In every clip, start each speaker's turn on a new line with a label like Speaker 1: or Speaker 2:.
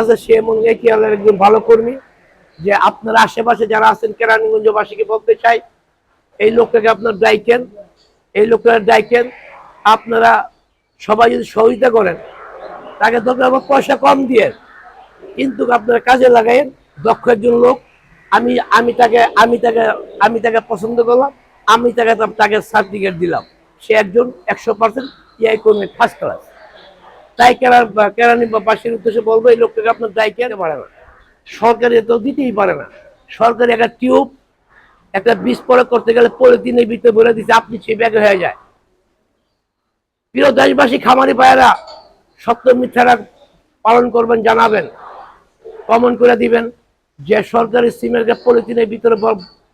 Speaker 1: আছে, সে মনে আল্লাহর একজন ভালো কর্মী, যে আপনার আশেপাশে যারা আছেন কেরানীগঞ্জবাসীকে বলতে চাই, এই লোকটাকে আপনার ডাইকেন, এই লোকটাকে ডাইকেন, আপনারা সবাই যদি সহযোগিতা করেন, তাকে দরকার পয়সা কম দিয়ে, কিন্তু আপনারা কাজে লাগাইন দক্ষ একজন লোক, আমি আমি তাকে আমি তাকে আমি তাকে পছন্দ করলাম, আমি তাকে তাকে সার্টিফিকেট দিলাম। সে একজন একশো পার্সেন্ট ইআই কর্মী ফার্স্ট ক্লাস তাই কেরা কেরানি বা বাসীর উদ্দেশ্যে বলব এই লোকটাকে আপনার দায় পারে না। সরকারি তো দিতেই পারে না। সরকারি একটা টিউব একটা বীজ প্রয়োগ করতে গেলে পলিথিনের ভিতরে বলে দিচ্ছে আপনি সেই ব্যাগে হয়ে যায়। প্রিয় দেশবাসী খামারি পায়রা সত্য মিথ্যারা পালন করবেন জানাবেন কমন করে দিবেন। যে সরকারি সিমের পলিথিনের ভিতরে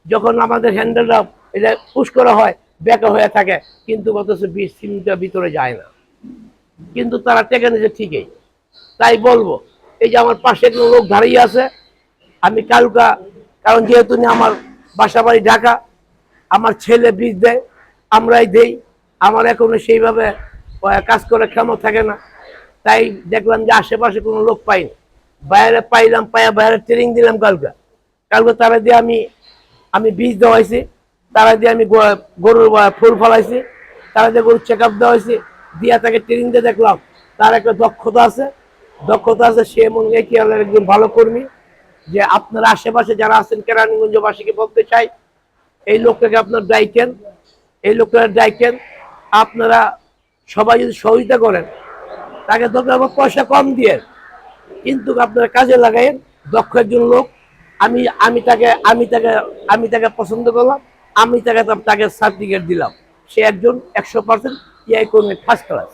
Speaker 1: যখন আমাদের হ্যান্ডেলটা এটা পুশ করা হয় ব্যাকা হয়ে থাকে কিন্তু অথচ বীজ সিমটা ভিতরে যায় না। কিন্তু তারা টেকে নিয়েছে ঠিকই। তাই বলব, এই যে আমার পাশে একটা লোক দাঁড়িয়ে আছে, আমি কালকা, কারণ যেহেতু আমার বাসা বাড়ি ঢাকা, আমার ছেলে বীজ দেয়, আমরাই দেই, আমার এখনও সেইভাবে কাজ করে ক্ষমতা থাকে না। তাই দেখলাম যে আশেপাশে কোনো লোক পাইনি বাইরে পাইলাম, পাইয়া বাইরে ট্রেনিং দিলাম কালকে। কালকে তারা দিয়ে আমি আমি বীজ দেওয়াইছি তারা দিয়ে আমি গরুর ফুল ফলাইছি, তারা দিয়ে গরুর চেক আপ দেওয়া হয়েছে দিয়া তাকে ট্রেনিং দিয়ে দেখলাম। তার একটা দক্ষতা আছে। দক্ষতা আছে সে মনে হয় কি একজন ভালো কর্মী। যে আপনার আশেপাশে যারা আছেন কেরানীগঞ্জবাসীকে বলতে চাই, এই লোকটাকে আপনার ডাইকেন। এই লোকটাকে ডাইকেন। আপনারা সবাই যদি সহযোগিতা করেন, তাকে দরকার পয়সা কম দিয়ে কিন্তু আপনারা কাজে লাগাইন দক্ষ একজন লোক। আমি আমি তাকে আমি তাকে আমি তাকে পছন্দ করলাম। আমি তাকে তাকে সার্টিফিকেট দিলাম। সে একজন একশো পার্সেন্ট ইআই কর্মী ফার্স্ট ক্লাস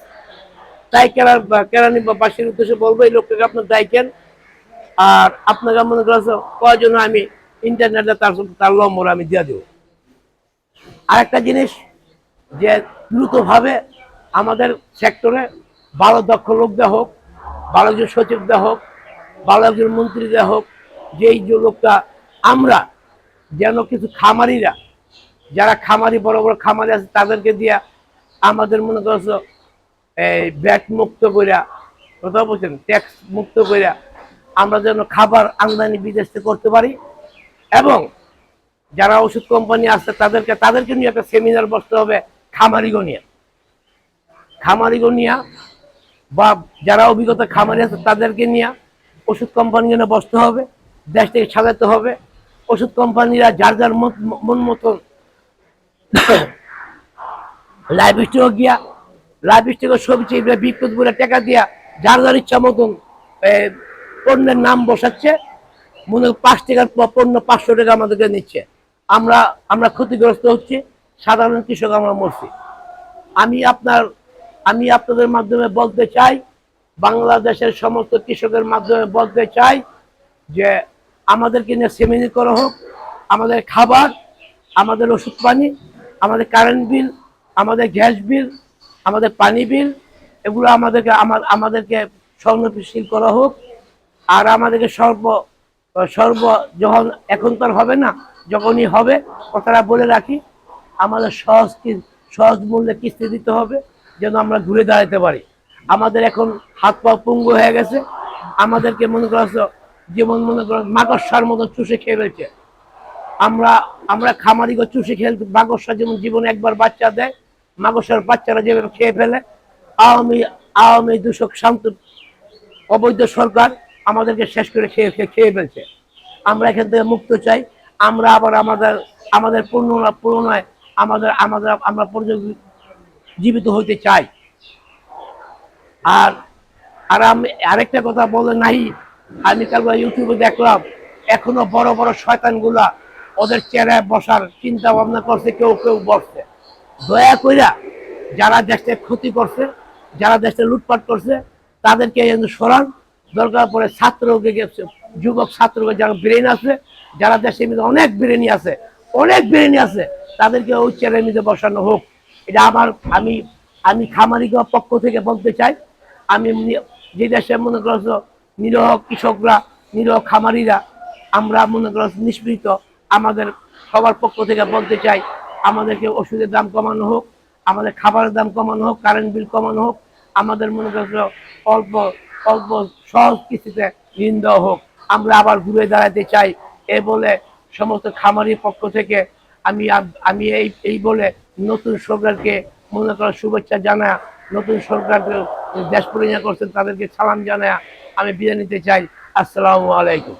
Speaker 1: তাই কেরা কেরানি বা বাসীর উদ্দেশ্যে বলব, এই লোকটাকে আপনার দায়িকেন আর আপনাকে মনে করেছে কয়জন আমি ইন্টারনেটে তার তার নম্বর আমি দিয়ে দেবো। আরেকটা জিনিস যে দ্রুতভাবে আমাদের সেক্টরে ভালো দক্ষ লোক দেওয়া হোক, ভালো একজন সচিব দেওয়া হোক, ভালো একজন মন্ত্রী দেওয়া হোক যে এই যে লোকটা আমরা যেন কিছু খামারিরা, যারা খামারি, বড় বড় খামারি আছে, তাদেরকে দিয়া আমাদের মনে করছ এই ব্যাট মুক্ত কইরা, কথা বলছেন, ট্যাক্স মুক্ত কইরা আমরা যেন খাবার আমদানি বিদেশ থেকে করতে পারি। এবং যারা ওষুধ কোম্পানি আছে, তাদেরকে তাদেরকে নিয়ে একটা সেমিনার বসতে হবে খামারিগো নিয়ে খামারিগো নিয়ে বা যারা অভিজ্ঞতা খামারি আছে, তাদেরকে নিয়ে ওষুধ কোম্পানি নিয়ে বসতে হবে, দেশ থেকে সাজাতে হবে। ওষুধ কোম্পানিরা যার যার মন মতন লাইভ স্টক গিয়া লাইভ স্টকের ছবি চেয়ে বিদ্যুৎ বলে টাকা দিয়া যার যার ইচ্ছা মতন পণ্যের নাম বসাচ্ছে, মনে পাঁচ টাকার পণ্য পাঁচশো টাকা আমাদেরকে নিচ্ছে। আমরা আমরা ক্ষতিগ্রস্ত হচ্ছি, সাধারণ কৃষক আমরা মরছি। আমি আপনার, আমি আপনাদের মাধ্যমে বলতে চাই, বাংলাদেশের সমস্ত কৃষকের মাধ্যমে বলতে চাই যে, আমাদেরকে নিয়ে সেমিনি করা হোক, আমাদের খাবার, আমাদের ওষুধ পানি, আমাদের কারেন্ট বিল আমাদের গ্যাস বিল, আমাদের পানি বিল, এগুলো আমাদেরকে, আমার, আমাদেরকে স্বর্ণশীল করা হোক। আর আমাদেরকে সর্ব সর্ব যখন, এখন তো হবে না, যখনই হবে, কথাটা বলে রাখি, আমাদের সহজ সহজ মূল্যে কিস্তি দিতে হবে, যেন আমরা ঘুরে দাঁড়াতে পারি। আমাদের এখন হাত পা পঙ্গু হয়ে গেছে, আমাদেরকে মনে করছ যেমন মনে করো মাকড়সার মতো চুষে খেয়ে ফেলছে। আমরা আমরা খামারি গো চুষে খেলতে মাকড়সা যেমন জীবনে একবার বাচ্চা দেয় মাকড়সার বাচ্চারা যেভাবে খেয়ে ফেলে, আওয়ামী আওয়ামী দূষক শান্ত অবৈধ সরকার আমাদেরকে শেষ করে খেয়ে খেয়ে ফেলছে। আমরা এখান থেকে মুক্ত চাই। আমরা আবার আমাদের আমাদের পুনরায় পুনরায় আমাদের আমাদের আমরা জীবিত হইতে চাই। আর আর আমি আরেকটা কথা বলে নাই আমি কাল ইউটিউবে দেখলাম, এখনও বড় বড় শয়তানগুলা ওদের চেহারায় বসার চিন্তা ভাবনা করছে, কেউ কেউ বসছে। দয়া কইরা যারা দেশে ক্ষতি করছে, যারা দেশে লুটপাট করছে, তাদেরকে সরান দরকার পড়ে ছাত্রকে যুবক ছাত্রকে যারা ব্রেন আছে, যারা দেশে অনেক ব্রেনই আছে, অনেক ব্রেনই আছে, তাদেরকে ওই মধ্যে বসানো হোক। এটা আমার, আমি আমি খামারি পক্ষ থেকে বলতে চাই, আমি যে দেশে মনে করছ নিরহ কৃষকরা, নিরহ খামারিরা, আমরা মনে করছ নিষ্পৃত আমাদের সবার পক্ষ থেকে বলতে চাই আমাদেরকে ওষুধের দাম কমানো হোক, আমাদের খাবারের দাম কমানো হোক কারেন্ট বিল কমানো হোক, আমাদের মনে করছ অল্প অল্প সহজ কিস্তিতে ঋণ দেওয়া হোক। আমরা আবার ঘুরে দাঁড়াতে চাই, এ বলে সমস্ত খামারির পক্ষ থেকে আমি আমি এই এই বলে নতুন সরকারকে মনে করার শুভেচ্ছা জানা নতুন সরকারকে দেশ পরিচালনা করছেন তাদেরকে সালাম জানা আমি বিদায় নিতে চাই। আসসালামু আলাইকুম।